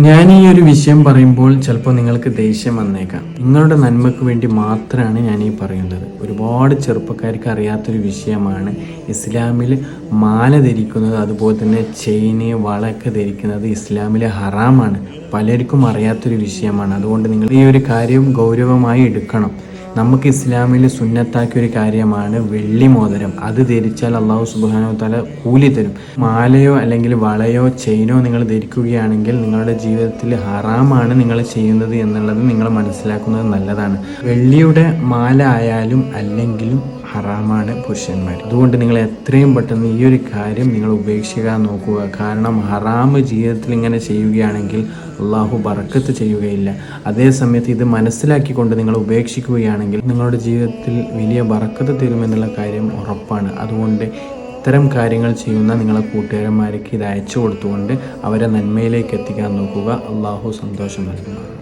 ഞാൻ ഈ ഒരു വിഷയം പറയുമ്പോൾ ചിലപ്പോൾ നിങ്ങൾക്ക് ദേഷ്യം വന്നേക്കാം. നിങ്ങളുടെ നന്മയ്ക്ക് വേണ്ടി മാത്രമാണ് ഞാൻ ഈ പറയുന്നത്. ഒരുപാട് ചെറുപ്പക്കാർക്ക് അറിയാത്തൊരു വിഷയമാണ് ഇസ്ലാമിൽ മാല ധരിക്കുന്നത് അതുപോലെ തന്നെ ചെയിന് വളയൊക്കെ ധരിക്കുന്നത് ഇസ്ലാമിൽ ഹറാമാണ്. പലർക്കും അറിയാത്തൊരു വിഷയമാണ്. അതുകൊണ്ട് നിങ്ങൾ ഈ ഒരു കാര്യം ഗൗരവമായി എടുക്കണം. നമുക്ക് ഇസ്ലാമിൽ സുന്നത്താക്കിയ ഒരു കാര്യമാണ് വെള്ളി മോതിരം. അത് ധരിച്ചാൽ അള്ളാഹു സുബാനോ തല കൂലി തരും. മാലയോ അല്ലെങ്കിൽ വളയോ ചെയിനോ നിങ്ങൾ ധരിക്കുകയാണെങ്കിൽ നിങ്ങളുടെ ജീവിതത്തിൽ ഹറാമാണ് നിങ്ങൾ ചെയ്യുന്നത് എന്നുള്ളത് നിങ്ങൾ മനസ്സിലാക്കുന്നത് നല്ലതാണ്. വെള്ളിയുടെ മാല ആയാലും അല്ലെങ്കിലും ഹറാമാണ് പുരുഷന്മാർ. അതുകൊണ്ട് നിങ്ങൾ എത്രയും പെട്ടെന്ന് ഈ ഒരു കാര്യം നിങ്ങൾ ഉപേക്ഷിക്കാൻ നോക്കുക. കാരണം ഹറാമ് ജീവിതത്തിൽ ഇങ്ങനെ ചെയ്യുകയാണെങ്കിൽ അള്ളാഹു ബറക്കത്ത് ചെയ്യുകയില്ല. അതേസമയത്ത് ഇത് മനസ്സിലാക്കിക്കൊണ്ട് നിങ്ങൾ ഉപേക്ഷിക്കുകയാണെങ്കിൽ നിങ്ങളുടെ ജീവിതത്തിൽ വലിയ വറക്കത്ത് തരുമെന്നുള്ള കാര്യം ഉറപ്പാണ്. അതുകൊണ്ട് ഇത്തരം കാര്യങ്ങൾ ചെയ്യുന്ന നിങ്ങളെ കൂട്ടുകാരന്മാർക്ക് ഇത് അയച്ചു കൊടുത്തുകൊണ്ട് അവരെ നന്മയിലേക്ക് എത്തിക്കാൻ നോക്കുക. അള്ളാഹു സന്തോഷം നൽകുന്നതാണ്